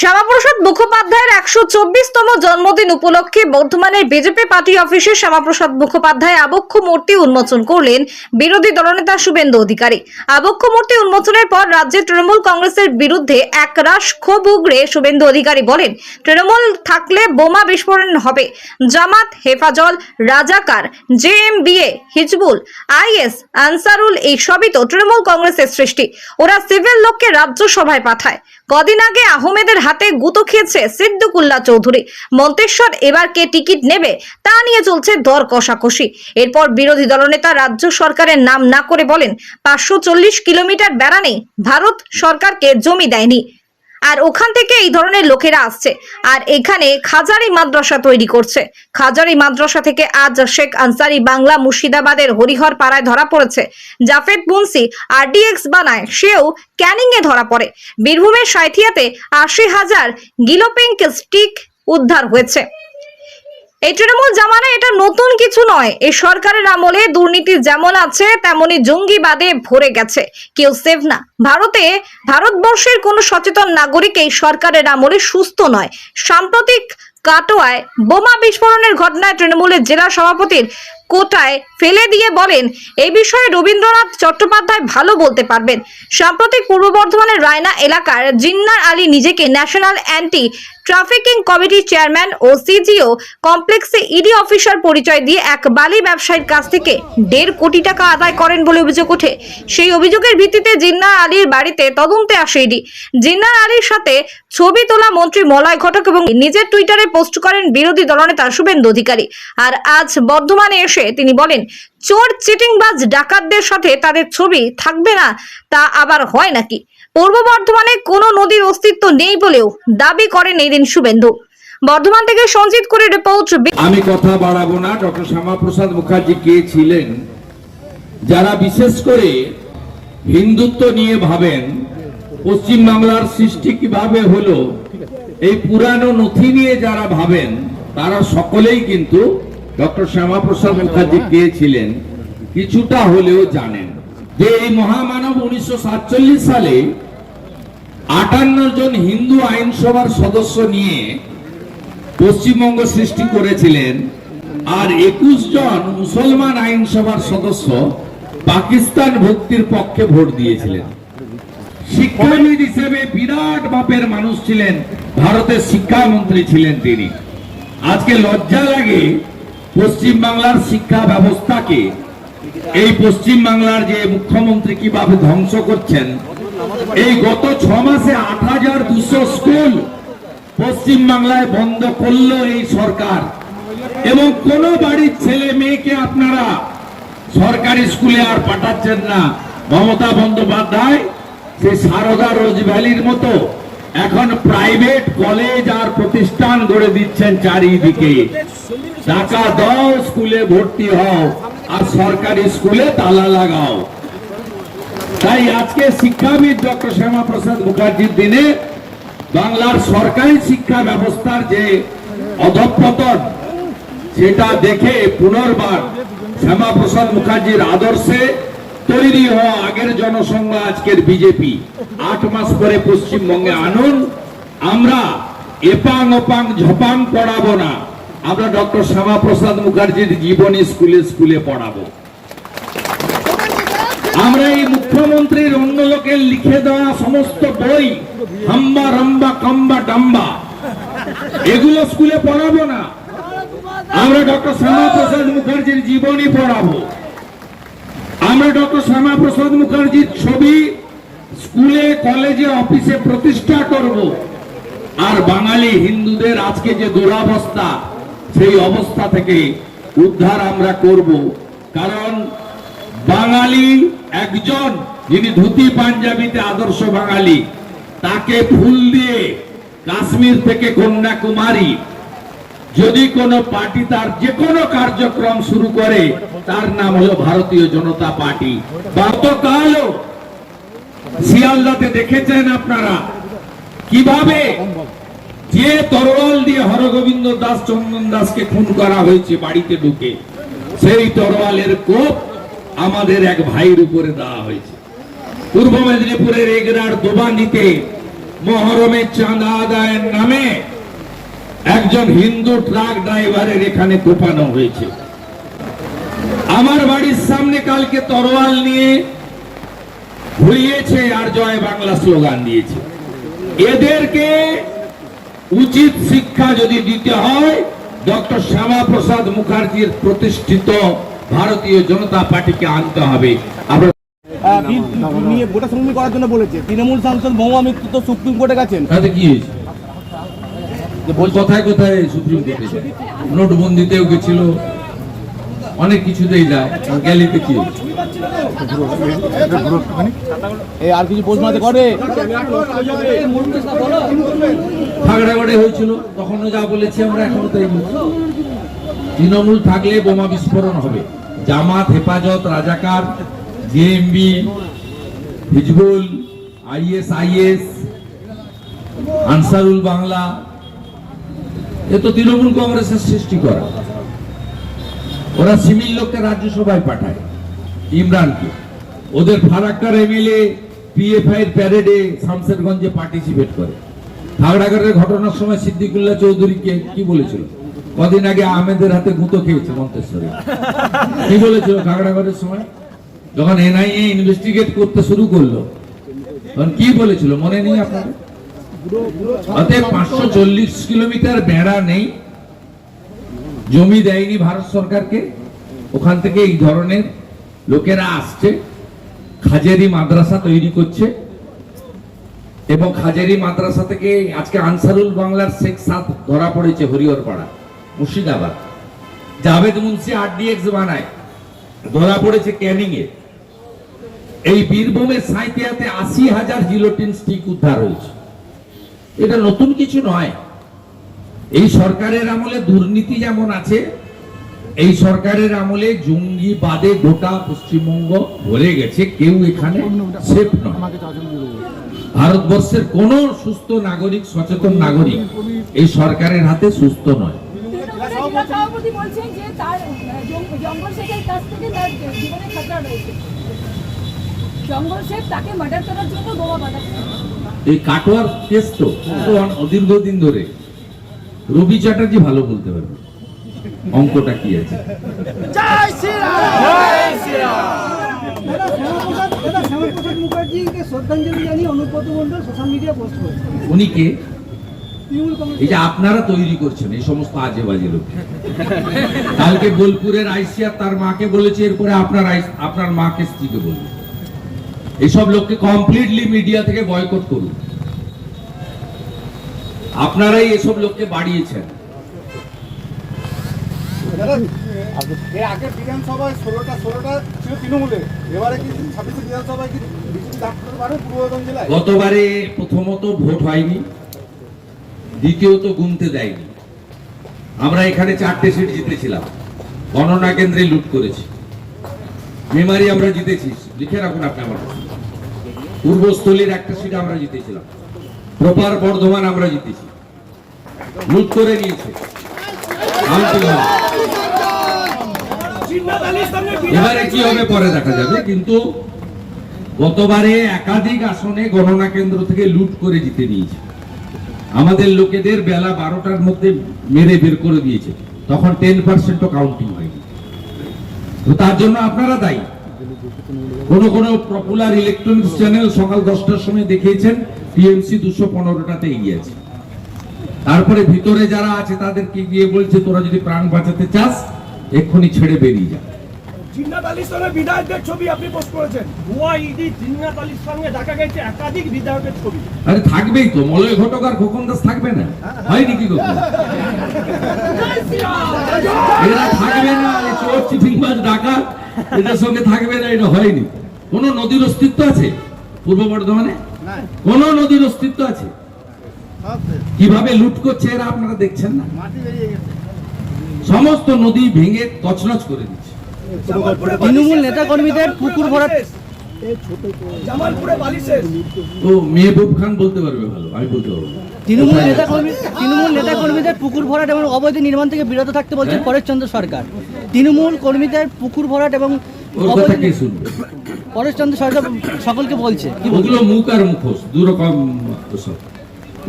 শ্যামাপ্রসাদ মুখোপাধ্যায়ের একশো চব্বিশতম জন্মদিন উপলক্ষে বর্ধমানের বিজেপি পার্টি অফিসে শ্যামাপ্রসাদ মুখোপাধ্যায় আবক্ষ মূর্তি উন্মোচন করলেন বিরোধী দলনেতা শুভেন্দু অধিকারী। আবক্ষ মূর্তি উন্মোচনের পর রাজ্যে তৃণমূল কংগ্রেসের বিরুদ্ধে এক একরাশ ক্ষোভ উগড়ে শুভেন্দু অধিকারী বলেন, তৃণমূল থাকলে বোমা বিস্ফোরণ হবে। জামাত, হেফাজল, রাজাকার, জে এম জেএমবিএ হিজবুল আইএস আনসারুল, এই সবই তো তৃণমূল কংগ্রেসের সৃষ্টি। ওরা সিভিল লোককে রাজ্যসভায় পাঠায়। কদিন আগে আহমেদের হাতে গুতো খেয়েছে সিদ্দিকুল্লাহ চৌধুরী। মন্তেশ্বর এবার কে টিকিট নেবে তা নিয়ে চলছে দর কষাকষি। এরপর বিরোধী দলনেতা রাজ্য সরকারের নাম না করে বলেন, পাঁচশো চল্লিশ কিলোমিটার বেড়া নেই, ভারত সরকারকে জমি দেয়নি। আর ওখান থেকে এই ধরনের লোকেরা আসছে। আর এখানে খাজারি মাদ্রাসা তৈরি করছে। খাজারি মাদ্রাসা থেকে আজ শেখ আনসারি বাংলা মুর্শিদাবাদের হরিহর পাড়ায় ধরা পড়েছে। জাফেদ মুন্সি আরডিএক্স বানায়, সেও ক্যানিং এ ধরা পড়ে। বীরভূমের সাঁথিয়াতে আশি হাজার গিলোপিঙ্ক স্টিক উদ্ধার হয়েছে। এই তৃণমূল জামানা এটা নতুন কিছু নয়। এই সরকারের আমলে দুর্নীতি যেমন আছে, তেমনি জঙ্গিবাদে ভরে গেছে। কেউ সেভ না। ভারতে, ভারতবর্ষের কোনো সচেতন নাগরিক এই সরকারের আমলে সুস্থ নয়। সাম্প্রতিক কাটোয়ায় বোমা বিস্ফোরণের ঘটনায় তৃণমূলের জেলা সভাপতির কোটায় ফেলে দিয়ে বলেন এই বিষয়ে রবীন্দ্রনাথ চট্টোপাধ্যায় ভালো বলতে পারবেন। সাম্প্রতিক পূর্ব বর্ধমানের রায়না এলাকার জিন্নার আলী নিজেকে ন্যাশনাল অ্যান্টি ট্রাফিকিং কমিটির চেয়ারম্যান ও সিজিও কমপ্লেক্সে ইডি অফিসার পরিচয় দিয়ে এক বালি ব্যবসায়ীর কাছ থেকে দেড় কোটি টাকা আদায় করেন বলে অভিযোগ ওঠে। সেই অভিযোগের ভিত্তিতে জিন্নার আলীর বাড়িতে তদন্তে আসে ইডি। জিন্নার আলীর সাথে ছবি তোলা মন্ত্রী মলয় ঘটক এবং নিজের টুইটারে পোস্ট করেন বিরোধী দলনেতা শুভেন্দু অধিকারী। আর আজ বর্ধমানে এসে তিনি বলেন, চোর, চিটিংবাজ, ডাকাতদের সাথে তাদের ছবি থাকবে না, তা আবার হয় নাকি? পূর্ব বর্ধমানে কোনো নদীর অস্তিত্ব নেই বলেও দাবি করেন এই দিন শুভেন্দু। বর্ধমান থেকে সঞ্জিত করে রিপোর্ট আমি কথা বাড়াবো না, ডক্টর শ্যামাপ্রসাদ মুখার্জি কে ছিলেন, যারা বিশেষ করে হিন্দুত্ব নিয়ে ভাবেন পশ্চিম বাংলার সৃষ্টি কীভাবে হলো, এই পুরানো নথি নিয়ে যারা ভাবেন, তারা সকলেই কিন্তু ডক্টর শ্যামাপ্রসাদ মুখার্জি কে ছিলেন, কিছুটা হলেও জানেন। যে এই মহামানব উনিশশো সালে আটান্ন জন হিন্দু আইনসভার সদস্য নিয়ে পশ্চিমবঙ্গ সৃষ্টি করেছিলেন আর একুশ জন মুসলমান আইনসভার সদস্য পাকিস্তান ভক্তির পক্ষে ভোট দিয়েছিলেন। শিক্ষাবিদ হিসেবে বিরাট মাপের মানুষ ছিলেন, ভারতের শিক্ষামন্ত্রী ছিলেন তিনি। আজকে লজ্জা লাগে পশ্চিম বাংলার শিক্ষা ব্যবস্থাকে এই পশ্চিম বাংলার যে মুখ্যমন্ত্রী কীভাবে ধ্বংস করছেন, এই গত ছ মাসে আট হাজার দুশো স্কুল পশ্চিম বাংলায় বন্ধ করল এই সরকার। এবং কোন বাড়ির ছেলে মেয়েকে আপনারা সরকারি স্কুলে আর পাঠাচ্ছেন না। মমতা বন্দ্যোপাধ্যায়, সেই সারদা রোজ ভ্যালির মতো এখন প্রাইভেট কলেজ আর প্রতিষ্ঠান গড়ে দিচ্ছেন চারিদিকে। টাকা দাও, স্কুলে ভর্তি হও। আর সরকারি স্কুলে তালা লাগাও। তাই আজকে শিক্ষাবিদ ডক্টর শ্যামা প্রসাদ মুখার্জির দিনে বাংলার সরকারি শিক্ষা ব্যবস্থার যে অধঃপতন সেটা দেখে পুনর্বার শ্যামা প্রসাদ মুখার্জির আদর্শে তৈরি হওয়া আগের জনসংঘ আজকের বিজেপি। আট মাস পরে পশ্চিমবঙ্গে আনুন, আমরা এপাং ওপাং ঝপাং পড়াবো না। আমরা ডক্টর শ্যামা প্রসাদ মুখার্জির জীবনী স্কুলে স্কুলে পড়াবো। আমরা এই মুখ্যমন্ত্রীর অন্য লোকের লিখে দেওয়া সমস্ত বই, হাম্বা, রাম্বা, কাম্বা, ডাম্বা, এগুলো স্কুলে পড়াবো না। আমরা ডক্টর শ্যামা প্রসাদ মুখার্জির জীবনী পড়াবো। আমরা ডক্টর শ্যামা প্রসাদ মুখার্জির ছবি স্কুলে, কলেজে, অফিসে প্রতিষ্ঠা করব। আর বাঙালি হিন্দুদের আজকে যে দুরাবস্থা সেই অবস্থা থেকে উদ্ধার আমরা করব। কারণ বাঙালি একজন যিনি ধুতি পাঞ্জাবিতে আদর্শ বাঙালি, তাকে ফুল দিয়ে কাশ্মীর থেকে কন্যাকুমারী, যদি কোনো পার্টি তার যে কোনো কার্যক্রম শুরু করে, তার নাম হলো ভারতীয় জনতা পার্টি। গতকালও শিয়ালদাতে দেখেছেন আপনারা, কীভাবে যে তরোয়াল দিয়ে হরগোবিন্দ দাস চন্দন দাসকে খুন করা হয়েছে বাড়িতে ঢুকে, সেই তরোয়ালের কোপ আমাদের এক ভাইয়ের উপরে দেওয়া হয়েছে। পূর্ব মেদিনীপুরের এগরার দোবানিতে মহরমের চাঁদা আদায়ের নামে একজন হিন্দু ট্রাক ড্রাইভারের এখানে কোপানো হয়েছে। আমার বাড়ির সামনে কালকে তরোয়াল নিয়ে ঘুরিয়েছে আর জয় বাংলা স্লোগান দিয়েছে। এদেরকে উচিত শিক্ষা যদি দিতে হয় ডক্টর শ্যামা প্রসাদ মুখার্জির প্রতিষ্ঠিত ভারতীয় জনতা পার্টিকে আনতে হবে। আমরা নিয়ে গোটা সংগ্রামী করার জন্য বলেছে। তৃণমূল সাংসদ মহুয়া মিত্র তো সুপ্রিম কোর্টে গেছেন। তাতে কি হয়েছে? ওই কোথায় কোথায় সুপ্রিম কোর্টে নোটবন্দিতেও গেছিল। অনেক কিছুতেই যায়। গ্যালিতে কি এই আর কিছু প্রশ্ন করে ঝগড়াগড়ে হয়েছিল, তখনও যা বলেছি আমরা এখনও তাই বলছি। তৃণমূল থাকলে বোমা বিস্ফোরণ হবে। জামাত, হেফাজত, রাজাকার JMB Hizbul IS IS Ansarul Bangla, এ তো তৃণমূল কংগ্রেসের সৃষ্টি করা। ওরা সিমিল লোককে রাজ্যসভায় পাঠায়, ইমরানকে। ওদের ফারাক্কার এমএলএ পিএফআই প্যারেডে শামসেরগঞ্জে পার্টিসিপেট করে। খাগড়াগড়ের ঘটনার সময় সিদ্দিকুল্লাহ চৌধুরীকে কি বলেছিল? কদিন আগে আহমেদের হাতে গুঁতো খেয়েছে মন্তেশ্বরে। কি বলেছিল খাগড়াগড়ের সময়? যখন এনআইএ ইনভেস্টিগেট করতে শুরু করল, তখন কি বলেছিল? মনে নেই আপনাদের? অতএব পাঁচশো চল্লিশ কিলোমিটার বেড়া নেই। জমি দেয়নি ভারত সরকারকে। ওখান থেকে এই ধরনের লোকেরা আসছে। খাজেরি মাদ্রাসা তৈরি করছে। এবং খাজেরি মাদ্রাসা থেকে আজকে আনসারুল বাংলার শেখ সাদ ধরা পড়েছে হরিহরপাড়া, মুর্শিদাবাদ। জাভেদ মুন্সি আরডিএক্স বানায়, ধরা পড়েছে ক্যানিং এ এই বীরভূমের সাঁইতিয়াতে আশি হাজার জিলোটিন স্টিক উদ্ধার হয়েছে। এটা নতুন কিছু নয়। এই সরকারের আমলে দুর্নীতি যেমন আছে, এই সরকারের আমলে জঙ্গিবাদে গোটা পশ্চিমবঙ্গ ভরে গেছে, কেউ এখানে সেফ নয়। ভারতবর্ষের কোন সুস্থ নাগরিক সচেতন নাগরিক এই সরকারের হাতে সুস্থ নয়। এই কাটোয়ার কেস তো দীর্ঘদিন ধরে। রবি চ্যাটার্জি ভালো বলতে পারবে। অঙ্কটা কি আছে? দাদা শ্যামাপ্রসাদ মুখার্জিকে শ্রদ্ধাঞ্জলি জানিয়ে Anubrata Mondal social media post করেছে। উনি কে? এই যে আপনারা তৈরি করছেন এই সমস্ত আজে বাজে লোক। কালকে বোলপুরের আইসিয়া তার মাকে বলেছে এরপরে আপনার আপনার মাকে স্ত্রীকে বলবে। এইসব লোককে কমপ্লিটলি মিডিয়া থেকে বয়কট করুন। আপনারাই এসব লোককে বাড়িয়েছেন। এর আগের বিধানসভায় ষোলোটা ষোলোটা ছিল তৃণমূলের। এবারে কি ছাব্বিশে বিধানসভায় কি বিজেপি দাম করতে পারে পূর্ব বর্ধমান জেলায়? গতবারে প্রথমত ভোট হয়নি দ্বিতীয়ত গুনতে দেয়নি। আমরা এখানে চারটে সিট জিতেছিলাম। গণনা কেন্দ্রে লুট করেছি। মেমারি আমরা জিতেছি। লিখে রাখুন আপনি আমার পূর্বস্থলীর একটা সিট আমরা জিতেছিলাম। প্রপার বর্ধমান আমরা জিতেছি। লুট করে নিয়েছে। এবারে কি হবে পরে দেখা যাবে, কিন্তু গতবারে একাধিক আসনে গণনা কেন্দ্র থেকে লুট করে জিতে নিয়েছে। আমাদের লোকেদের বেলা বারোটার মধ্যে মেরে বের করে দিয়েছে। তখন টেন পার্সেন্টও কাউন্টিং হয়নি। তো তার জন্য আপনারা দায়ী। কোন কোন পপুলার ইলেকট্রনিক্স চ্যানেল সকাল দশটার সময় দেখিয়েছেন, টিএমসি দুশো পনেরোটাতে এগিয়ে আছে। তারপরে ভিতরে যারা আছে তাদেরকে গিয়ে বলছে তোরা যদি প্রাণ বাঁচাতে চাস এক্ষুনি ছেড়ে বেরিয়ে যা। জিন্নাত আলীর সঙ্গে বিধায়কদের ছবি আপনি পোস্ট করেছেন। ভুয়া ইডি জিন্নাত আলীর সঙ্গে দেখা গেছে একাধিক বিধায়কের ছবি। আরে থাকবেই তো মলয় ঘটক আর খোকন দাস থাকবে না? হয়নি কি কখনো এরা থাকবে না চোর চিঠিংবাজ ডাকা এদের সঙ্গে থাকবে না এটা হয়নি। কোন নদীর অস্তিত্ব আছে পূর্ব বর্ধমানে? কোন নদীর অস্তিত্ব আছে? কীভাবে লুট করছে এরা আপনারা দেখছেন না? সমস্ত নদী ভেঙে তছনছ করে দিচ্ছে। তৃণমূল নেতাকর্মীদের পুকুর ভরাট জামালপুরে বালি শেষ তো মেহবুব খান বলতে পারবে ভালো আমি বলতে পারব তৃণমূল কোথায় আছে? নেতাকর্মী তৃণমূল নেতাকর্মীদের পুকুর ভরাট এবং অবৈধ নির্মাণ থেকে বিরত থাকতে বলছেন পরেশ সরকার। তৃণমূল কর্মীদের পুকুর ভরাট এবং পরেশচন্দ্র সরকার সকলকে বলছে। ওগুলো মুখ আর মুখোশ দু রকম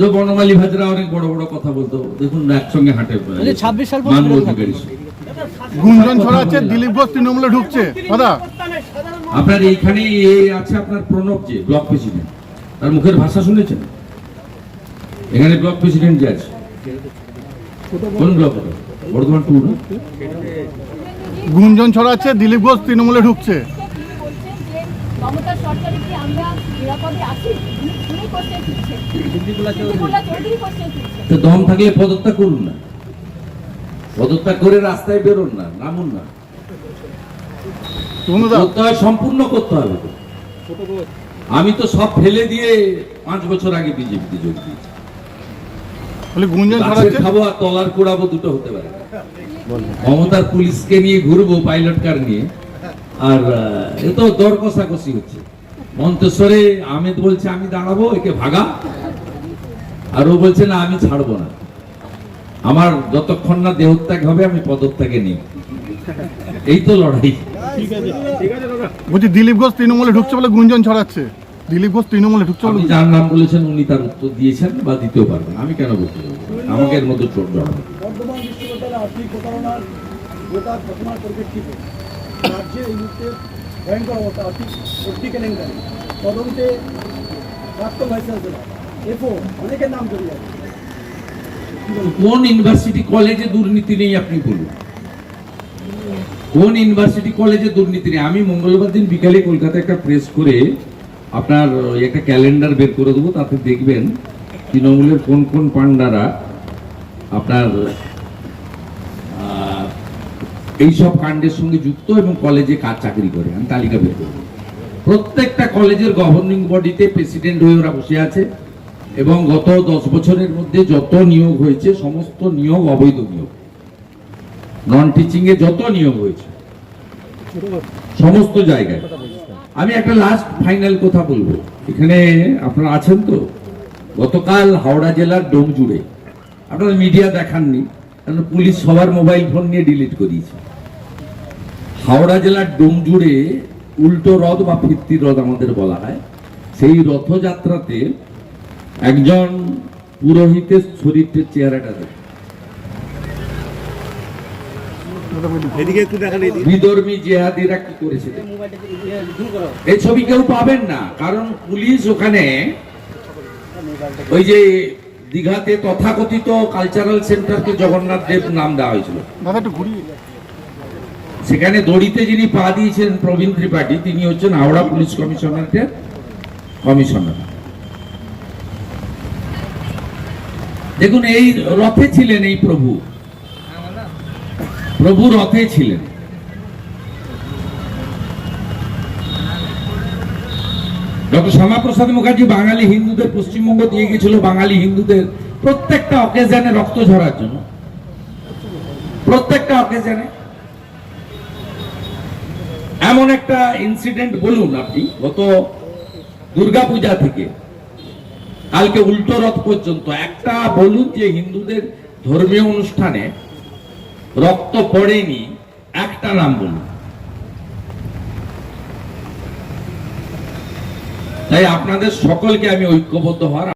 যে বনমালী ভাজরা অনেক বড় বড় কথা বলতো দেখুন একসঙ্গে হাঁটে বলছে 26 সাল মানব অধিকারী। গুঞ্জন ছড়াচ্ছে দিলীপ ঘোষ তৃণমূলে ঢুকছে। দাদা। আপনার এইখানে এই আছে আপনার প্রণব যে ব্লক প্রেসিডেন্ট। তার মুখের ভাষা শুনেছেন? এখানে ব্লক প্রেসিডেন্ট যে আছে। কোন ব্লক বর্ধমান টু না? গুঞ্জন ছড়াচ্ছে দিলীপ ঘোষ তৃণমূলে ঢুকছে। মমতা সরকারে কি আমরা নিরাপদে আছি? তো দম থাকলে পদত্যাগ করুন না। পদত্যাগ করে রাস্তায় বেরোন না নামুন না। সম্পূর্ণ করতে হবে। আমি তো সব ফেলে দিয়ে পাঁচ বছর আগে বিজেপিতে যোগ দিয়েছি। খাব আর তলার কুড়াবো দুটো হতে পারে। মমতার পুলিশকে নিয়ে ঘুরবো পাইলট কার নিয়ে। আর আহ, এ তো দর কষাকষি হচ্ছে। মন্তেশ্বরে আমেদ বলছে আমি দাঁড়াবো একে ভাগা। আর ও বলছে না আমি ছাড়বো না। আমার যতক্ষণ না দেহত্যাগ হবে আমি পদত্যাগে নেই। এই তো লড়াই। বলছি দিলীপ ঘোষ তৃণমূলে ঢুকছে বলে গুঞ্জন ছড়াচ্ছে। দিলীপ ঘোষ তৃণমূলে ঢুকছে বলে যার নাম বলেছেন উনি তার উত্তর দিয়েছেন বা দিতেও পারবেন। আমি কেন বলতে আমাকে এর মধ্যে চোট জড়াবো বর্ধমান বিশ্ববিদ্যালয়ে আর্থিক প্রতারণার ঘটনার পরিপ্রেক্ষিতে রাজ্যে এই মুহূর্তে ভয়ঙ্কর অবস্থা আর্থিক ভর্তি কেলেঙ্কারি। তদন্তে প্রাক্তন ভাইস চ্যান্সেলর এফও অনেকের নাম জড়িয়ে আছে কোন ইউনিভার্সিটি কলেজে দুর্নীতি নেই আপনি বলুন। কোন ইউনিভার্সিটি কলেজে দুর্নীতি নেই? আমি মঙ্গলবার দিন বিকালে কলকাতায় একটা প্রেস করে আপনার একটা ক্যালেন্ডার বের করে দেবো, তাতে দেখবেন তৃণমূলের কোন কোন পান্ডারা আপনার এইসব কাণ্ডের সঙ্গে যুক্ত এবং কলেজে কাজ চাকরি করে? আমি তালিকা বের করব। প্রত্যেকটা কলেজের গভর্নিং বডিতে প্রেসিডেন্ট হয়ে ওরা বসে আছে এবং গত দশ বছরের মধ্যে যত নিয়োগ হয়েছে, সমস্ত নিয়োগ অবৈধ নিয়োগ। নন টিচিং এ যত নিয়োগ হয়েছে, সমস্ত জায়গায়। আমি একটা লাস্ট ফাইনাল কথা বলব। এখানে আপনারা আছেন তো? গতকাল হাওড়া জেলার ডোমজুড়ে। আপনারা মিডিয়া দেখাননি, কারণ পুলিশ সবার মোবাইল ফোন নিয়ে ডিলিট করিয়েছে। হাওড়া জেলার ডোমজুড়ে উল্টো রথ বা ফিরতি রথ আমাদের বলা হয়। সেই রথযাত্রাতে একজন পুরোহিতের শরীরটার চেহারাটা দেখে। বিধর্মী জেহাদিরা কি এই ছবি কেউ পাবেন না কারণ পুলিশ ওখানে ওই যে দীঘাতে তথাকথিত কালচারাল সেন্টারকে জগন্নাথ দেব নাম দেওয়া হয়েছিল। দাদা একটু ঘুরিয়ে সেখানে দড়িতে যিনি পা দিয়েছেন প্রবীণ ত্রিপাঠী, তিনি হচ্ছেন হাওড়া পুলিশ কমিশনারের কমিশনার। দেখুন, এই রথে ছিলেন এই প্রভু। প্রভু রথে ছিলেন। ডক্টর শ্যামাপ্রসাদ মুখার্জি বাঙালি হিন্দুদের পশ্চিমবঙ্গ দিয়ে গেছিল বাঙালি হিন্দুদের প্রত্যেকটা অকেশনে রক্ত ঝরার জন্য। প্রত্যেকটা অকেশনে এমন একটা ইনসিডেন্ট বলুন আপনি, গত দুর্গাপূজা থেকে। কালকে উল্টো রথ পর্যন্ত। একটা বলুন যে হিন্দুদের ধর্মীয় অনুষ্ঠানে রক্ত পড়েনি, একটা নাম বলুন। তাই আপনাদের সকলকে আমি ঐক্যবদ্ধ হওয়ার